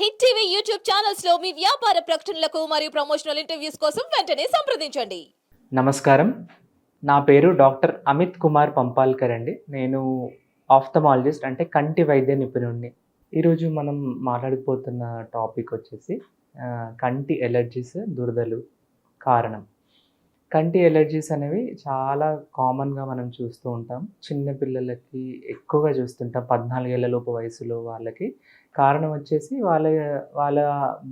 Hit TV YouTube ఛానల్స్లో మీ వ్యాపార ప్రకటనలకు మరియు ప్రమోషనల్ ఇంటర్వ్యూస్ కోసం వెంటనే సంప్రదించండి. నమస్కారం. నా పేరు డాక్టర్ అమిత్ కుమార్ పంపాల్కర్ అండి. నేను ఆఫ్థమాలజిస్ట్ అంటే కంటి వైద్య నిపుణుడిని. ఈరోజు మనం మాట్లాడిపోతున్న టాపిక్ వచ్చేసి కంటి ఎలర్జీస్ దురదలు కారణం. కంటి ఎలర్జీస్ అనేవి చాలా కామన్గా మనం చూస్తూ ఉంటాం. చిన్నపిల్లలకి ఎక్కువగా చూస్తుంటాం. పద్నాలుగేళ్ళ లోపు వయసులో వాళ్ళకి కారణం వచ్చేసి వాళ్ళ వాళ్ళ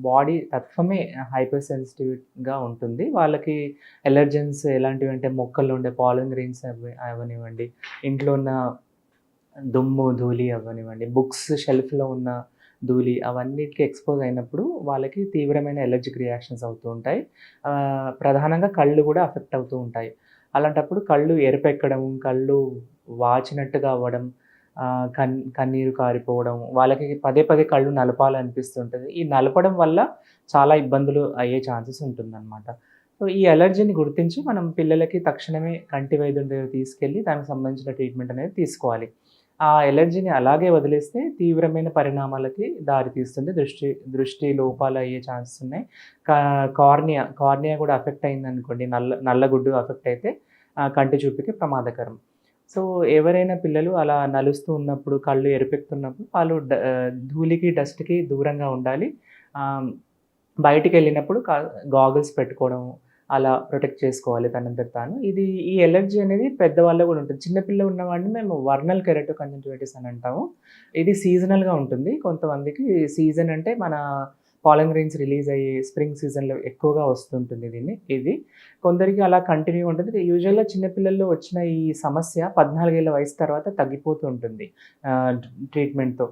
బాడీ తత్వమే హైపర్ సెన్సిటివ్గా ఉంటుంది. వాళ్ళకి ఎలర్జెన్స్ ఎలాంటివి అంటే మొక్కల్లో ఉండే పాలన్ గ్రీన్స్ అవి అవనివ్వండి ఇంట్లో ఉన్న దుమ్ము ధూళి అవ్వనివ్వండి బుక్స్ షెల్ఫ్లో ఉన్న ధూళి అవన్నిటికి ఎక్స్పోజ్ అయినప్పుడు వాళ్ళకి తీవ్రమైన ఎలర్జిక్ రియాక్షన్స్ అవుతూ ఉంటాయి. ప్రధానంగా కళ్ళు కూడా అఫెక్ట్ అవుతూ ఉంటాయి. అలాంటప్పుడు కళ్ళు ఎరుపెక్కడం కళ్ళు వాచినట్టుగా అవ్వడం కన్ కన్నీరు కారిపోవడం వాళ్ళకి పదే పదే కళ్ళు నలపాలనిపిస్తుంటుంది. ఈ నలపడం వల్ల చాలా ఇబ్బందులు అయ్యే ఛాన్సెస్ ఉంటుందన్నమాట. సో ఈ ఎలర్జీని గుర్తించి మనం పిల్లలకి తక్షణమే కంటి వైద్యుడి దగ్గర తీసుకెళ్ళి దానికి సంబంధించిన ట్రీట్మెంట్ అనేది తీసుకోవాలి. ఆ ఎలర్జీని అలాగే వదిలేస్తే తీవ్రమైన పరిణామాలకి దారితీస్తుంది దృష్టి దృష్టి లోపాలు అయ్యే ఛాన్సెస్ ఉన్నాయి. కా- కార్నియా కార్నియా కూడా అఫెక్ట్ అయింది అనుకోండి నల్ల నల్లగుడ్డు అఫెక్ట్ అయితే ఆ, కంటి చూపుకి ప్రమాదకరం. సో ఎవరైనా పిల్లలు అలా నలుస్తూ ఉన్నప్పుడు కళ్ళు ఎరుపెక్కుతున్నప్పుడు వాళ్ళు డ- ధూళికి డస్ట్కి దూరంగా ఉండాలి. బయటికి వెళ్ళినప్పుడు గాగుల్స్ పెట్టుకోవడం అలా ప్రొటెక్ట్ చేసుకోవాలి తనంతట తాను. ఇది ఈ ఎలర్జీ అనేది పెద్దవాళ్ళు కూడా ఉంటుంది. చిన్నపిల్ల ఉన్నవాడిని మేము వర్నల్ కెరటో కంజంటివిటిస్ అని అంటాము. ఇది సీజనల్గా ఉంటుంది. కొంతమందికి సీజన్ అంటే మన పాలన్ గ్రెయిన్స్ రిలీజ్ అయ్యే స్ప్రింగ్ సీజన్లో ఎక్కువగా వస్తుంటుంది దీన్ని. ఇది కొందరికి అలా కంటిన్యూ ఉంటుంది. యూజువల్గా చిన్నపిల్లల్లో వచ్చిన ఈ సమస్య పద్నాలుగేళ్ళ వయసు తర్వాత తగ్గిపోతూ ఉంటుంది ట్రీట్మెంట్తో.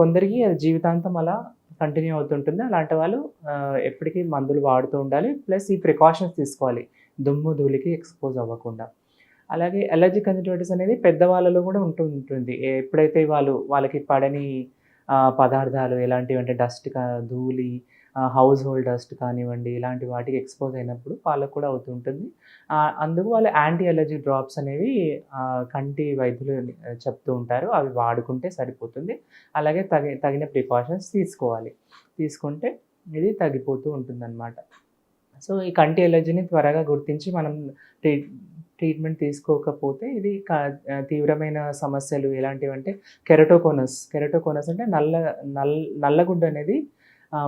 కొందరికి అది జీవితాంతం అలా కంటిన్యూ అవుతుంటుంది. అలాంటి వాళ్ళు ఎప్పటికీ మందులు వాడుతూ ఉండాలి. ప్లస్ ఈ ప్రికాషన్స్ తీసుకోవాలి. దుమ్ము ధూళికి ఎక్స్పోజ్ అవ్వకుండా. అలాగే అలర్జీ కంజటివిటీస్ అనేది పెద్దవాళ్ళలో కూడా ఉంటూ ఉంటుంది ఎప్పుడైతే వాళ్ళు వాళ్ళకి పడని పదార్థాలు ఎలాంటివి అంటే డస్ట్ ధూళి హౌస్ హోల్డ్ డస్ట్ కానివ్వండి ఇలాంటి వాటికి ఎక్స్పోజ్ అయినప్పుడు వాళ్ళకు కూడా అవుతుంటుంది అందుకు వాళ్ళు యాంటీ ఎలర్జీ డ్రాప్స్ అనేవి కంటి వైద్యులు చెప్తూ ఉంటారు. అవి వాడుకుంటే సరిపోతుంది. అలాగే తగి తగిన ప్రికాషన్స్ తీసుకోవాలి. తీసుకుంటే ఇది తగ్గిపోతూ ఉంటుందన్నమాట. సో ఈ కంటి ఎలర్జీని త్వరగా గుర్తించి మనం ట్రీట్మెంట్ తీసుకోకపోతే ఇది తీవ్రమైన సమస్యలు. ఎలాంటివి అంటే కెరటోకోనస్. కెరటోకోనస్ అంటే నల్ల నల్ నల్లగుడ్డ అనేది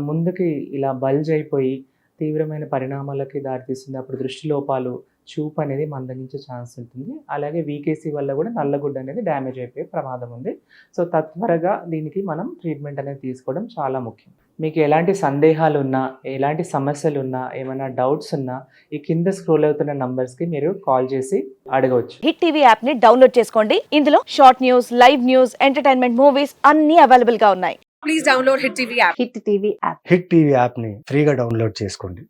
ముందుకి ఇలా బల్జ్ అయిపోయి తీవ్రమైన పరిణామాలకి దారితీస్తుంది. అప్పుడు దృష్టి లోపాలు చూపు అనేది మందగించే ఛాన్స్ ఉంటుంది. అలాగే వీకేసీ వల్ల కూడా నల్లగుడ్డ అనేది డ్యామేజ్ అయిపోయే ప్రమాదం ఉంది. సో తత్వరగా దీనికి మనం ట్రీట్మెంట్ అనేది తీసుకోవడం చాలా ముఖ్యం. మీకు ఎలాంటి సందేహాలు ఉన్నా ఎలాంటి సమస్యలు ఉన్నా ఏమైనా డౌట్స్ ఉన్నా ఈ కింద స్క్రోల్ అవుతున్న నంబర్స్కి మీరు కాల్ చేసి అడగవచ్చు. హిట్ టీవీ యాప్ని డౌన్లోడ్ చేసుకోండి. ఇందులో short news live news entertainment movies అన్ని అవైలబుల్గా ఉన్నాయి. please download Hit TV app. Hit TV app. Hit TV యాప్ని ఫ్రీగా డౌన్లోడ్ చేసుకోండి.